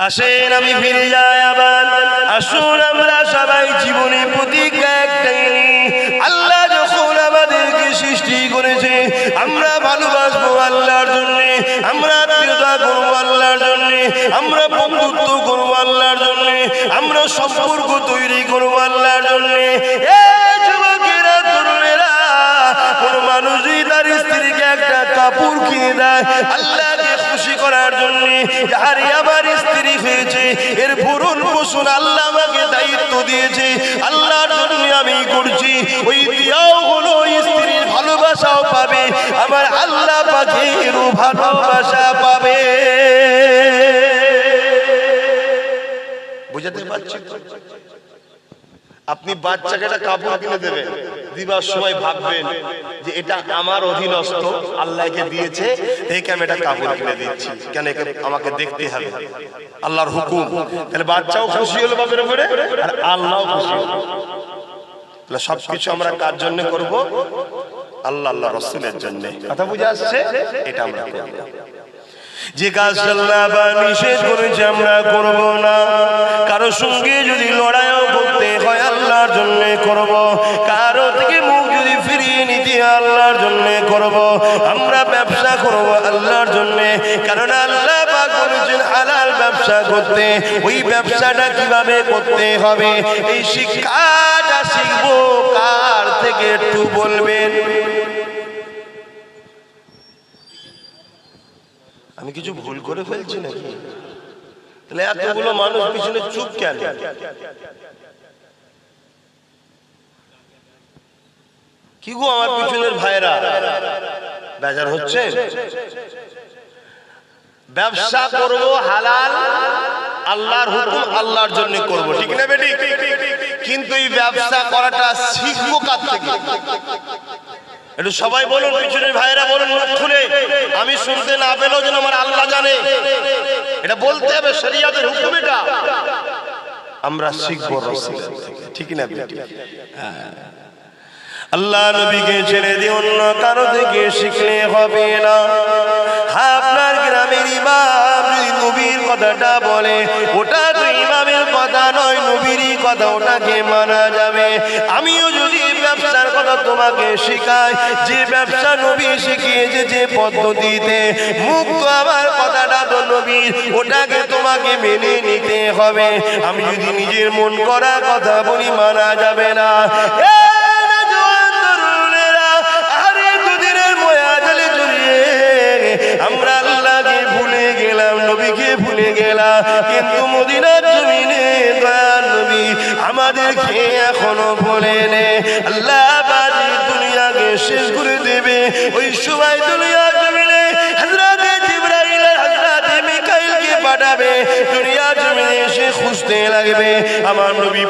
আসেন আমি ফিরে যাই আবার। আসুন আমরা সবাই জীবনে প্রতিজ্ঞা একটাই আল্লাহ যখন আমাদেরকে সৃষ্টি করেছে, আমরা ভালোবাসবো আল্লাহর জন্য, আমরা আত্মীয়তা করব আল্লাহর জন্য, আমরা বন্ধুত্ব করব আল্লাহর জন্য, আমরা সম্পর্ক তৈরি করব আল্লাহর জন্য। যুবকেরা স্ত্রীকে একটা কাপড় কিনে দেয় আল্লাহকে খুশি করার জন্য। হয়েছে এর ভরণ পোষণ আল্লাহ আমাকে দায়িত্ব দিয়েছে। আল্লাহর জন্য আমি করছি। ওই দিয়াও হলো স্ত্রীর ভালোবাসাও পাবে। আমার আল্লাহ পাখিরও ভালোবাসা পাবে। বুঝাতে পারছি? আপনি বাচ্চাকে একটা কাপড় কিনে দেবেন। দিবার সময় ভাববেন যে এটা আমার অধীনস্থ, আল্লাহকে দিয়েছে একে আমি একটা কাপড় কিনে দিচ্ছি। কেন একে আমাকে দেখতে হবে? আল্লাহর হুকুম। তাহলে বাচ্চাও খুশি হলো বাপের উপরে, আর আল্লাহও খুশি হলো। তাহলে সবকিছু আমরা কার জন্য করব? আল্লাহ আল্লাহ রসুলের জন্য। কথা বুঝে আসছে? এটা আমরা করব। যে কাজ আল্লাহ বা নিষেধ করেছে, আমরা করব না। কারও সঙ্গে যদি হয় আল্লাহর জন্য করব। কারও থেকে মুখ যদি ফিরিয়ে নিতে আল্লাহর জন্য করব। আমরা ব্যবসা করব আল্লাহর জন্য। কারণ আল্লাহ পাক বলেছেন, হালাল ব্যবসা করতে, ওই ব্যবসাটা কীভাবে করতে হবে? এই শিক্ষাটা শিখব। কার থেকে একটু বলবেন? আমি কিছু ভুল করে ফেলছি নাকি? তাহলে এতগুলো মানুষ পিছনে চুপ কেন? কি গো আমার পিছনের ভাইরা বেজার হচ্ছে? ব্যবসা করব হালাল, আল্লাহর হুকুম আল্লাহর জন্য করব, ঠিক না বেটি? কিন্তু এই ব্যবসা করাটা শিখব কার থেকে? একটু সবাই বলুন, পিছনের ভাইয়েরা বলুন মুখ খুলে। আমি শুনতে না পেলেও যেন আমার আল্লাহ জানে। এটা বলতে হবে শরিয়াতের হুকুম এটা। আমরা শিখব ঠিক না বেটি? হ্যাঁ। আল্লাহ নবীকে ছেড়ে দিয়ে অন্য কারও থেকে শিখলে হবে না। আপনার গ্রামের ইমাম যদি নবীর কথাটা বলে, ওটা তো ইমামের কথা নয়, নবীরই কথা, ওটাকে মানা যাবে। আমিও যদি ব্যবসার কথা তোমাকে শেখাই, যে ব্যবসা নবী শিখিয়েছে যে পদ্ধতিতে মুক্ত আমার কথাটা তো নবীর, ওটাকে তোমাকে মেনে নিতে হবে। আমি যদি নিজের মন করা কথা বলি, মানা যাবে না। কিন্তু মদিনার জমিনে দয়াল নবী আমাদেরকে এখনও বলে নে, আল্লাহ বাজি দুনিয়াকে শেষ করে দেবে। ওই সময় দুনিয়া জমিনে হজরতে জিব্রাইল হজরতে মিকাইলকে পাঠাবে। দুনিয়া জমিনে এসে খুঁজতে লাগবে। আমার নবী